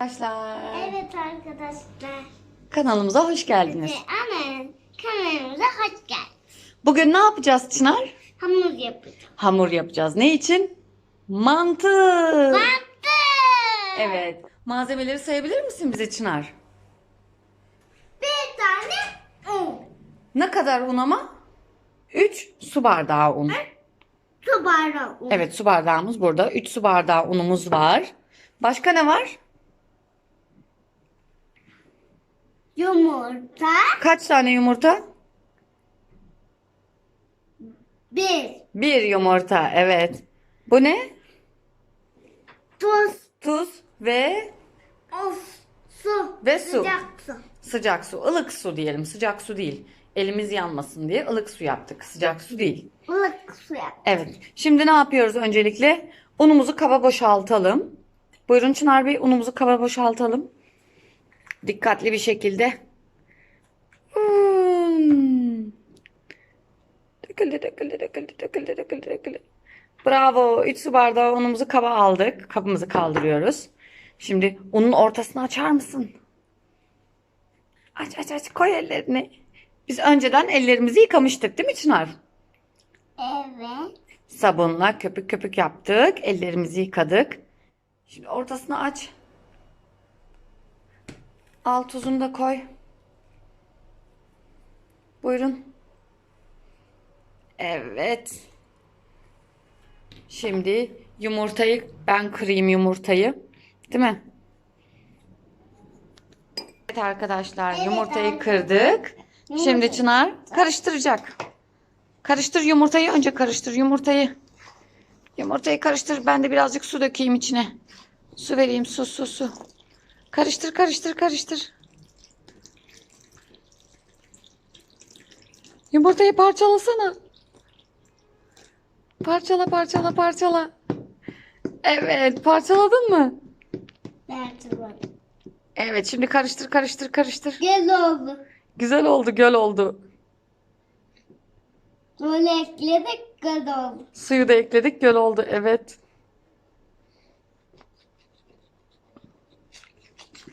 Arkadaşlar Evet arkadaşlar. kanalımıza hoş geldiniz. Anne kanalımıza hoş geldin. Bugün ne yapacağız Çınar? Hamur yapacağım. Hamur yapacağız. Ne için? Mantı. Mantı. Evet. Malzemeleri sayabilir misin bize Çınar? Bir tane un. Ne kadar un ama? 3 su bardağı un. Su bardağı un. Evet su bardağımız burada. 3 su bardağı unumuz var. Başka ne var? Yumurta. Kaç tane yumurta? Bir. Bir yumurta. Evet. Bu ne? Tuz. Tuz ve Of. Su. Ve su. Sıcak su. sıcak su. ılık su diyelim. Sıcak su değil. Elimiz yanmasın diye ılık su yaptık. Sıcak su değil. Ilık su yap. Evet. Şimdi ne yapıyoruz öncelikle? Unumuzu kaba boşaltalım. Buyurun Çınar Bey unumuzu kaba boşaltalım. Dikkatli bir şekilde. Hmm. Döküldü, döküldü, döküldü, döküldü, döküldü, döküldü. Bravo. 3 su bardağı unumuzu kaba aldık. Kabımızı kaldırıyoruz. Şimdi unun ortasını açar mısın? Aç aç aç koy ellerini. Biz önceden ellerimizi yıkamıştık değil mi Çınar? Evet. Sabunla köpük köpük yaptık. Ellerimizi yıkadık. Şimdi ortasını aç. Al tuzunu da koy. Buyurun. Evet. Şimdi yumurtayı ben kırayım yumurtayı. Değil mi? Evet arkadaşlar Evet yumurtayı arkadaşlar. kırdık. Şimdi Yumurta. Çınar karıştıracak. Karıştır yumurtayı önce karıştır yumurtayı. Yumurtayı karıştır. Ben de birazcık su dökeyim içine. Su vereyim su su su. Karıştır karıştır karıştır. Yumurtayı parçalasana. Parçala parçala parçala. Evet parçaladın mı? Var. Evet şimdi karıştır karıştır karıştır. Gel oldu. Güzel oldu göl oldu. Böyle ekledik gel oldu. Suyu da ekledik göl oldu evet.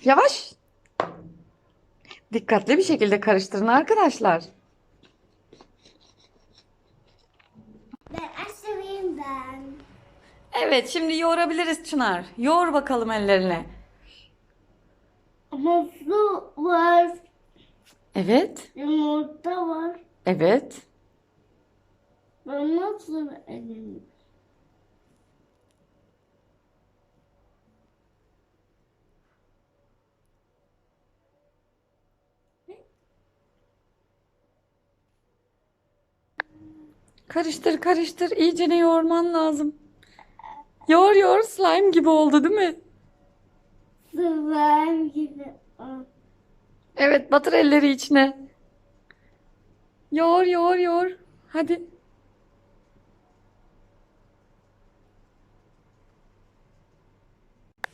Yavaş. Dikkatli bir şekilde karıştırın arkadaşlar. Ben açayım ben. Evet şimdi yoğurabiliriz Çınar. Yoğur bakalım ellerine. Ama su var. Evet. Yumurta var. Evet. Ben nasıl elim? Karıştır karıştır. İyicene yoğurman lazım. Yoğur yoğur slime gibi oldu değil mi? Sıvım gibi. Evet batır elleri içine. Yoğur yoğur yoğur. Hadi.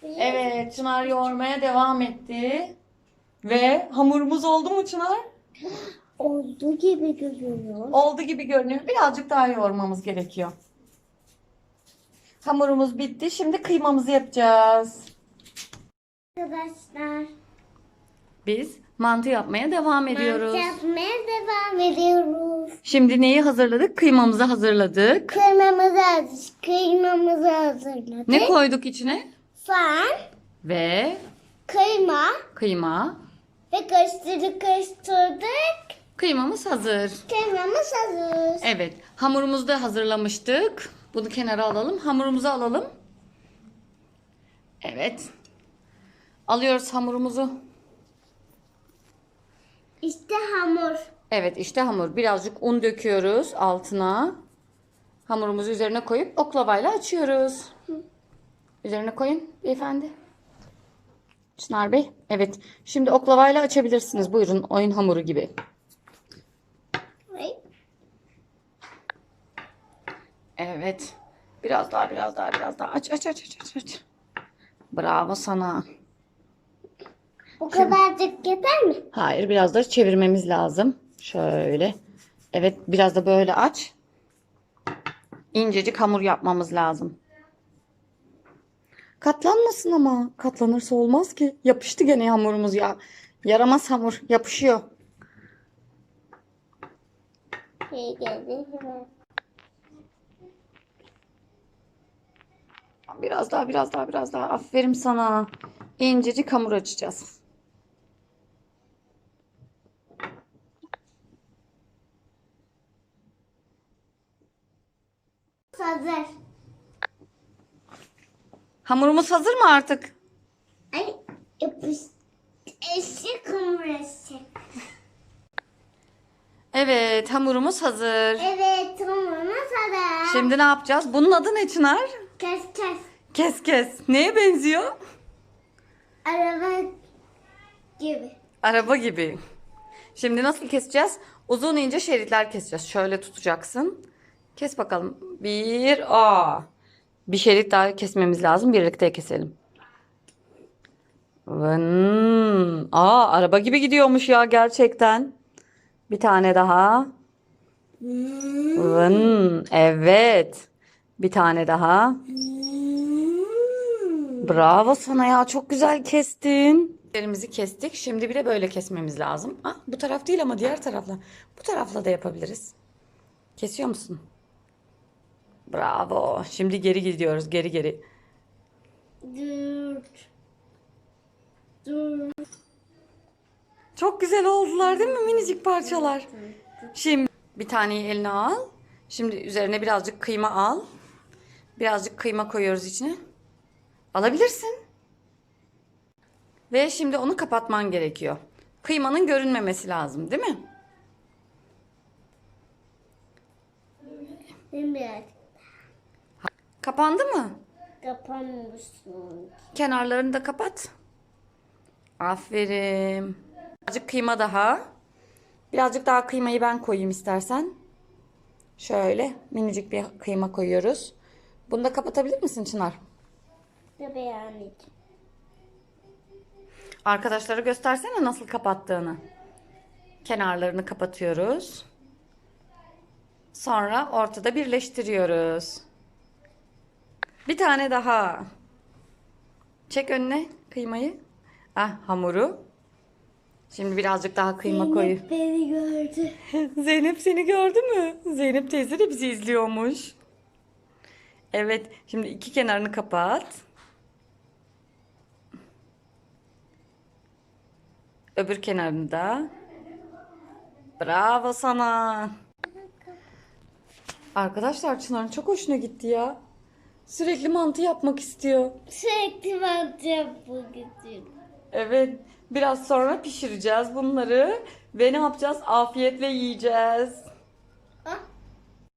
Evet Çınar yoğurmaya devam etti. Ve hamurumuz oldu mu Çınar? Oldu gibi görünüyor. Oldu gibi görünüyor. Birazcık daha yoğurmamız gerekiyor. Hamurumuz bitti. Şimdi kıymamızı yapacağız. Arkadaşlar. Biz mantı yapmaya devam ediyoruz. Mantı yapmaya devam ediyoruz. Şimdi neyi hazırladık? Kıymamızı hazırladık. Kıymamızı hazır, kıymamızı hazırladık. Ne koyduk içine? Soğan, Ve kıyma kıyma. ve karıştırdık karıştırdık. Kıymamız hazır. Kıymamız hazır. Evet, hamurumuzu da hazırlamıştık. Bunu kenara alalım. Hamurumuzu alalım. Evet. Alıyoruz hamurumuzu. İşte hamur. Evet, işte hamur. Birazcık un döküyoruz altına. Hamurumuzu üzerine koyup oklavayla açıyoruz. Üzerine koyun beyefendi. Çınar Bey. Evet. Şimdi oklavayla açabilirsiniz. Buyurun oyun hamuru gibi. Ay, Evet. Biraz daha, biraz daha, biraz daha. Aç, aç, aç, aç, aç, aç. Bravo sana. Bu kadarcık yeter mi? Hayır, biraz da çevirmemiz lazım. Şöyle. Evet, biraz da böyle aç. İncecik hamur yapmamız lazım. Katlanmasın ama. Katlanırsa olmaz ki. Yapıştı gene hamurumuz ya. Yaramaz hamur. Yapışıyor. Şey geldi. Biraz daha, biraz daha, biraz daha. Aferin sana. İncecik hamur açacağız. Hazır. Hamurumuz hazır mı artık? Ay yapış. Eşek kumrası. Evet, hamurumuz hazır. Evet hamurumuz hazır. Şimdi ne yapacağız? Bunun adı ne Çınar? Kes kes. Kes kes. Neye benziyor? Araba gibi. Araba gibi. Şimdi nasıl keseceğiz? Uzun ince şeritler keseceğiz. Şöyle tutacaksın. Kes bakalım. Bir, aa. Bir şerit daha kesmemiz lazım. Birlikte keselim. Vın. Aa, araba gibi gidiyormuş ya gerçekten. Bir tane daha. Vın. Evet. Bir tane daha. Bravo sana ya. Çok güzel kestin. Ellerimizi kestik. Şimdi bir de böyle kesmemiz lazım. Ah, bu taraf değil ama diğer tarafla. Bu tarafla da yapabiliriz. Kesiyor musun? Bravo. Şimdi geri gidiyoruz. Geri geri. Dur. Dur. Çok güzel oldular değil mi minicik parçalar? Şimdi bir taneyi eline al. Şimdi üzerine birazcık kıyma al. Birazcık kıyma koyuyoruz içine. Alabilirsin. Ve şimdi onu kapatman gerekiyor. Kıymanın görünmemesi lazım, değil mi? Biraz Kapandı mı? kapanmışsın. Kenarlarını da kapat. Aferin. Birazcık kıyma daha. Birazcık daha kıymayı ben koyayım istersen. Şöyle minicik bir kıyma koyuyoruz. Bunu da kapatabilir misin Çınar? Tabii anneciğim. Arkadaşlara göstersene nasıl kapattığını. Kenarlarını kapatıyoruz. Sonra ortada birleştiriyoruz. Bir tane daha. Çek önüne kıymayı. Ah hamuru. Şimdi birazcık daha kıyma koy. Zeynep beni gördü. Zeynep seni gördü mü? Zeynep teyze de bizi izliyormuş. Evet, şimdi iki kenarını kapat. Öbür kenarını da. Bravo sana. Arkadaşlar Çınar'ın çok hoşuna gitti ya. Sürekli mantı yapmak istiyor. Sürekli mantı yapmak istiyorum. Evet, biraz sonra pişireceğiz bunları ve ne yapacağız? Afiyetle yiyeceğiz.